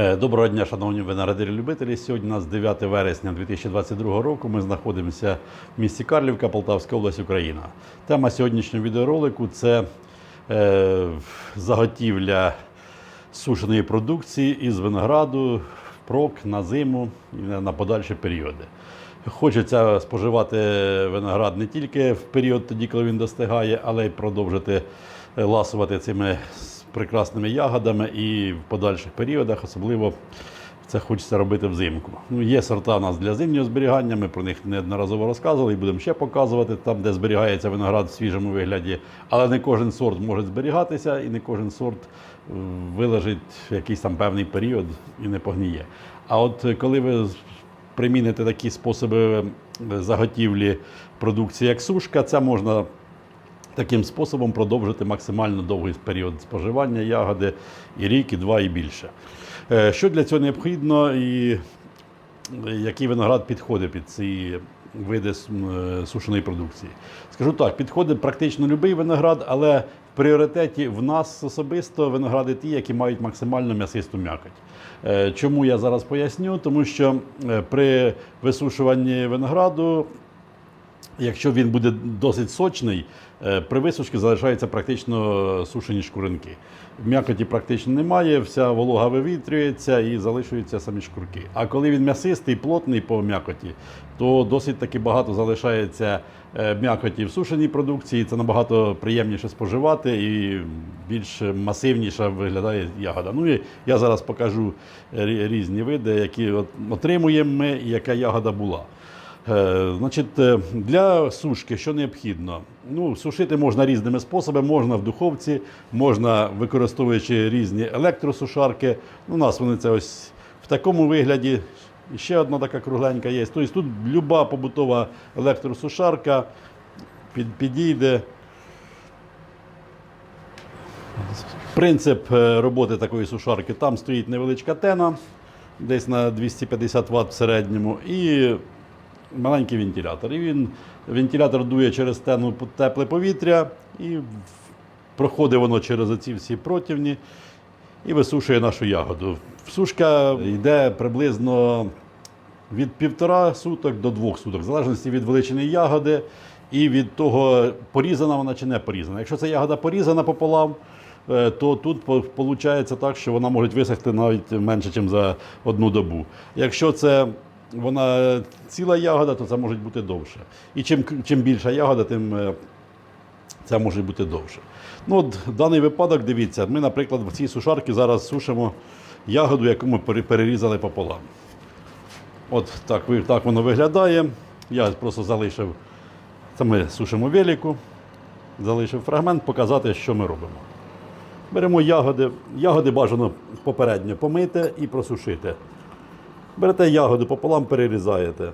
Е, Доброго дня, шановні виноградарі-любителі. Сьогодні у нас 9 вересня 2022 року. Ми знаходимося в місті Карлівка, Полтавська область, Україна. Тема сьогоднішнього відеоролику це е, заготівля сушеної продукції із винограду впрок на зиму і на подальші періоди. Хочеться споживати виноград не тільки в період тоді, коли він достигає, але й продовжити е, ласувати цими прекрасними ягодами і в подальших періодах, особливо це хочеться робити взимку. Ну, є сорта у нас для зимнього зберігання, ми про них неодноразово розказували і будемо ще показувати там, де зберігається виноград в свіжому вигляді. Але не кожен сорт може зберігатися і не кожен сорт е, вилежить якийсь там певний період і не погніє. А от е, коли ви приміните такі способи е, заготівлі продукції, як сушка, це можна таким способом продовжити максимально довгий період споживання ягоди і рік, і два, і більше. Е, Що для цього необхідно і е, який виноград підходить під ці види е, сушеної продукції? Скажу так, підходить практично будь-який виноград, але в пріоритеті в нас особисто виногради ті, які мають максимально м'ясисту м'якоть. Чому я зараз поясню? Тому що при висушуванні винограду Якщо він буде досить сочний, е, при висушці залишаються практично сушені шкуринки. М'якоті практично немає, вся волога вивітрюється і залишуються самі шкурки. А коли він м'ясистий, плотний по м'якоті, то досить таки багато залишається е, м'якоті в сушеній продукції. Це набагато приємніше споживати і більш масивніша виглядає ягода. Ну і я зараз покажу різні види, які отримуємо ми і яка ягода була. Е, Значить, е, для сушки що необхідно? Ну, сушити можна різними способами, можна в духовці, можна використовуючи різні електросушарки. У нас вони це ось в такому вигляді. Ще одна така кругленька є. Тобто тут люба побутова електросушарка підійде. Принцип е, роботи такої сушарки. Там стоїть невеличка тена, десь на 250 Вт в середньому, і маленький вентилятор. І він, вентилятор дує через тену тепле повітря, і проходить воно через оці всі противні і висушує нашу ягоду. Сушка йде приблизно від півтора суток до двох суток, в залежності від величини ягоди і від того, порізана вона чи не порізана. Якщо ця ягода порізана пополам, е, то тут виходить так, що вона може висохти навіть менше, ніж за одну добу. Якщо це вона ціла ягода, то це може бути довше. І чим, чим більша ягода, тим е, це може бути довше. Ну, от, даний випадок, дивіться, ми, наприклад, в цій сушарці зараз сушимо ягоду, яку ми перерізали пополам. От так, так воно виглядає. Я просто залишив, це ми сушимо велику, залишив фрагмент, показати, що ми робимо. Беремо ягоди. Ягоди бажано попередньо помити і просушити. Берете ягоду пополам, перерізаєте.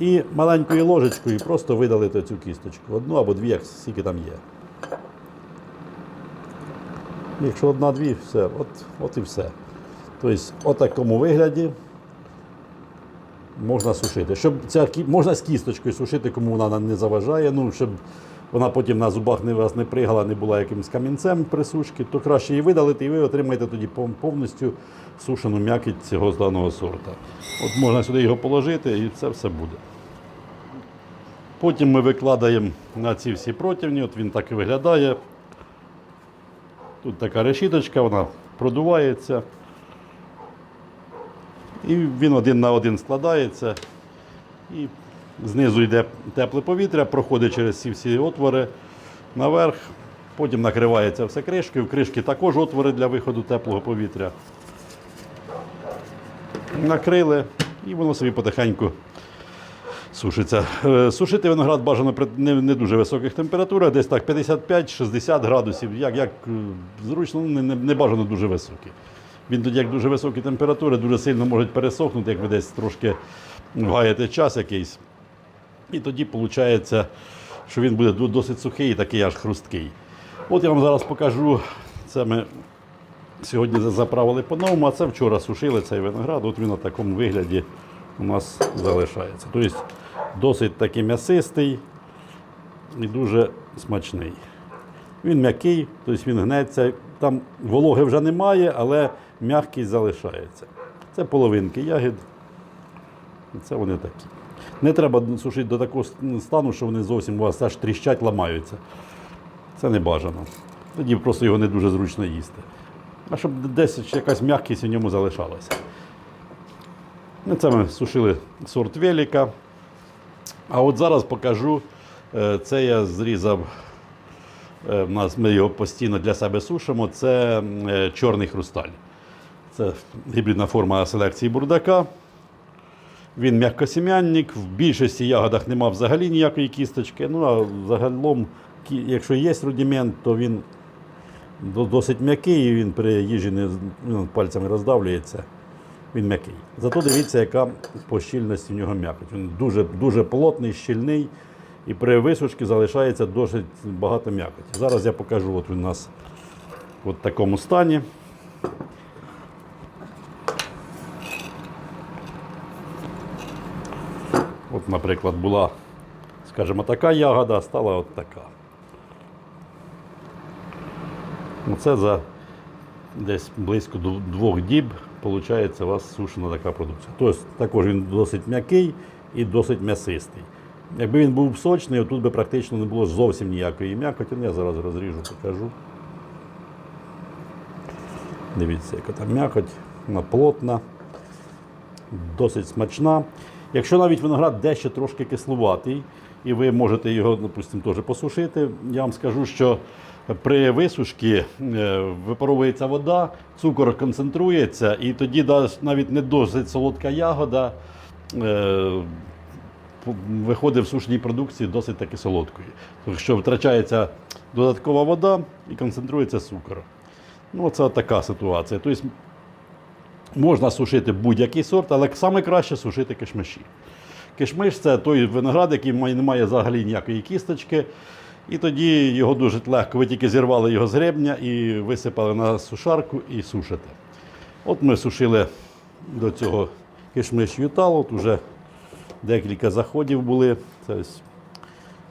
І маленькою ложечкою просто видалите цю кісточку. Одну або дві, як скільки там є. Якщо одна-дві, все, от, от і все. Тобто, от такому вигляді можна сушити. Щоб ця, можна з кісточкою сушити, кому вона не заважає, ну, щоб вона потім на зубах не вас не пригала, не була якимось камінцем при сушці, то краще її видалити, і ви отримаєте тоді повністю сушену м'якіть цього з даного сорта. От можна сюди його положити і це все буде. Потім ми викладаємо на ці всі противні, от він так і виглядає. Тут така решіточка, вона продувається. І він один на один складається. І знизу йде тепле повітря, проходить через ці всі отвори наверх. Потім накривається все кришкою. В кришки також отвори для виходу теплого повітря. Накрили і воно собі потихеньку сушиться. Е, Сушити виноград бажано при не, дуже високих температурах, десь так 55-60 градусів, як, як е, зручно, не, не, не бажано дуже високі. Він тоді, як дуже високі температури, дуже сильно можуть пересохнути, як ви десь трошки гаєте час якийсь. І тоді виходить, що він буде досить сухий і такий аж хрусткий. От я вам зараз покажу. Це ми сьогодні заправили по-новому, а це вчора сушили цей виноград. От він на такому вигляді у нас залишається. Тобто досить такий м'ясистий і дуже смачний. Він м'який, тобто він гнеться. Там вологи вже немає, але м'якість залишається. Це половинки ягід. Це вони такі. Не треба сушити до такого стану, що вони зовсім у вас аж тріщать, ламаються. Це не бажано. Тоді просто його не дуже зручно їсти. А щоб десь якась м'якість у ньому залишалася. Ну, Це ми сушили сорт веліка. А от зараз покажу. е, Це я зрізав. е, ми його постійно для себе сушимо. Це е, чорний хрусталь. Це гібридна форма селекції бурдака. Він м'якосім'янник, в більшості ягодах нема взагалі ніякої кісточки. Ну а загалом, якщо є рудимент, то він досить м'який, і він при їжі не ну, пальцями роздавлюється. Він м'який. Зато дивіться, яка по щільності в нього м'якоть. Він дуже, дуже плотний, щільний, і при висушці залишається досить багато м'якоті. Зараз я покажу, от він у нас в такому стані. От, наприклад, була, скажімо, така ягода, а стала от така. Ну, Це за десь близько двох діб виходить у вас сушена така продукція. Тобто також він досить м'який і досить м'ясистий. Якби він був сочний, тут би практично не було зовсім ніякої м'якоті. Я зараз розріжу, покажу. Дивіться, яка там м'якоть, вона плотна, досить смачна. Якщо навіть виноград дещо трошки кислуватий, і ви можете його, допустимо, теж посушити, я вам скажу, що при висушці е, випаровується вода, цукор концентрується, і тоді навіть не досить солодка ягода е, виходить в сушній продукції досить таки солодкою. Тому що втрачається додаткова вода і концентрується цукор. Ну, це така ситуація. Тобто Можна сушити будь-який сорт, але саме краще сушити кишмиші. Кишмиш це той виноград, який не має взагалі ніякої кісточки. І тоді його дуже легко. Ви тільки зірвали його з гребня і висипали на сушарку і сушите. От ми сушили до цього кишмиш ютал, от уже декілька заходів були. Це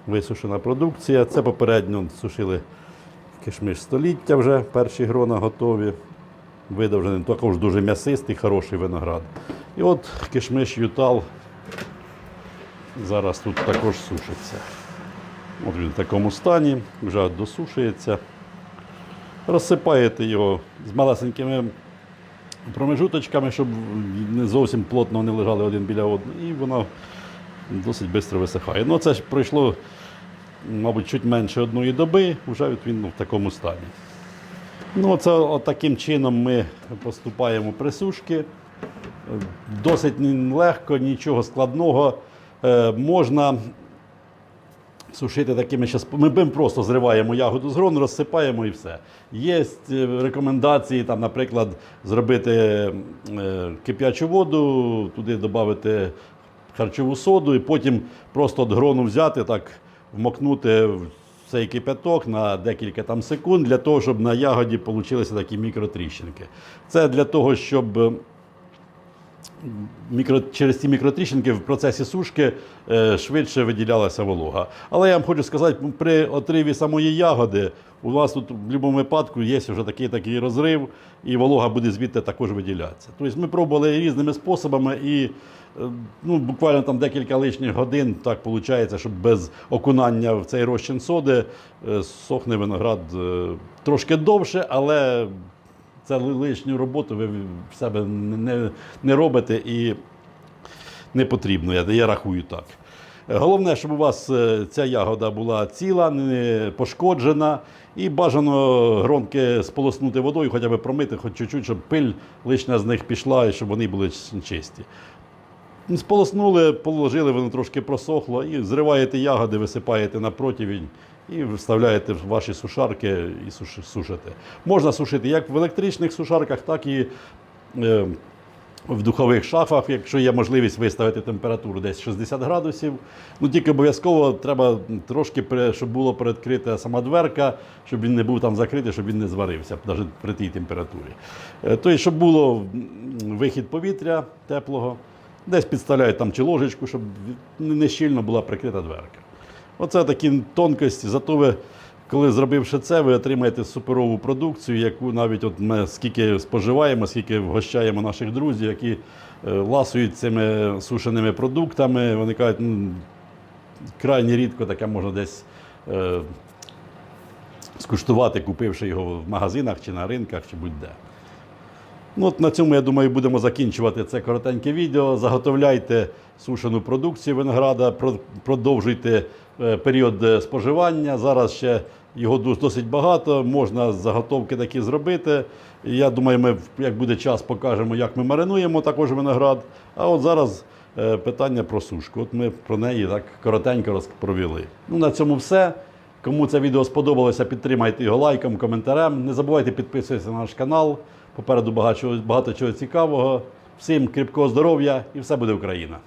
висушена продукція. Це попередньо сушили кишмиш століття вже, перші грона готові видовжений, також дуже м'ясистий, хороший виноград. І от кишмиш ютал зараз тут також сушиться. От він в такому стані, вже досушується. Розсипаєте його з малесенькими промежуточками, щоб не зовсім плотно вони лежали один біля одного, і воно досить швидко висихає. Ну, це ж пройшло, мабуть, чуть менше одної доби, вже він в такому стані. Ну, це от таким чином ми поступаємо при сушки. Досить легко, нічого складного. Е, можна сушити такими Ми просто зриваємо ягоду з грону, розсипаємо і все. Є е, рекомендації, там, наприклад, зробити е, кип'ячу воду, туди додати харчову соду і потім просто від грону взяти, так, вмокнути в цей кипяток на декілька там секунд для того, щоб на ягоді получилися такі мікротріщинки. Це для того, щоб мікро, через ці мікротріщинки в процесі сушки е, швидше виділялася волога. Але я вам хочу сказати, при отриві самої ягоди у вас тут в будь-якому випадку є вже такий такий розрив, і волога буде звідти також виділятися. Тобто ми пробували різними способами і е, ну, буквально там декілька лишніх годин так виходить, щоб без окунання в цей розчин соди е, сохне виноград е, трошки довше, але це лишню роботу ви в себе не, не, робите і не потрібно. Я, я рахую так. Головне, щоб у вас е, ця ягода була ціла, не пошкоджена, і бажано гронки сполоснути водою, хоча б промити, хоч чуть-чуть, щоб пиль лишня з них пішла і щоб вони були чисті. Сполоснули, положили, воно трошки просохло, і зриваєте ягоди, висипаєте на противінь і вставляєте в ваші сушарки і суш- сушите. Можна сушити як в електричних сушарках, так і е, в духових шафах, якщо є можливість виставити температуру десь 60 градусів. Ну тільки обов'язково треба трошки, щоб було передкрита сама дверка, щоб він не був там закритий, щоб він не зварився, навіть при тій температурі. Тобто, щоб було вихід повітря теплого, десь підставляють там чи ложечку, щоб не щільно була прикрита дверка. Оце такі тонкості, зато ви коли зробивши це, ви отримаєте суперову продукцію, яку навіть от ми скільки споживаємо, скільки вгощаємо наших друзів, які е, ласують цими сушеними продуктами. Вони кажуть, «Ну, крайні рідко таке можна десь е, скуштувати, купивши його в магазинах чи на ринках, чи будь-де. Ну, от на цьому, я думаю, будемо закінчувати це коротеньке відео. Заготовляйте сушену продукцію винограда, продовжуйте період е, споживання. Зараз ще його досить багато, можна заготовки такі зробити. Я думаю, ми, як буде час, покажемо, як ми маринуємо також виноград. А от зараз е, питання про сушку. От ми про неї так коротенько розпровіли. Ну, на цьому все. Кому це відео сподобалося, підтримайте його лайком, коментарем. Не забувайте підписуватися на наш канал. Попереду багато чого, багато чого цікавого. Всім кріпкого здоров'я і все буде Україна!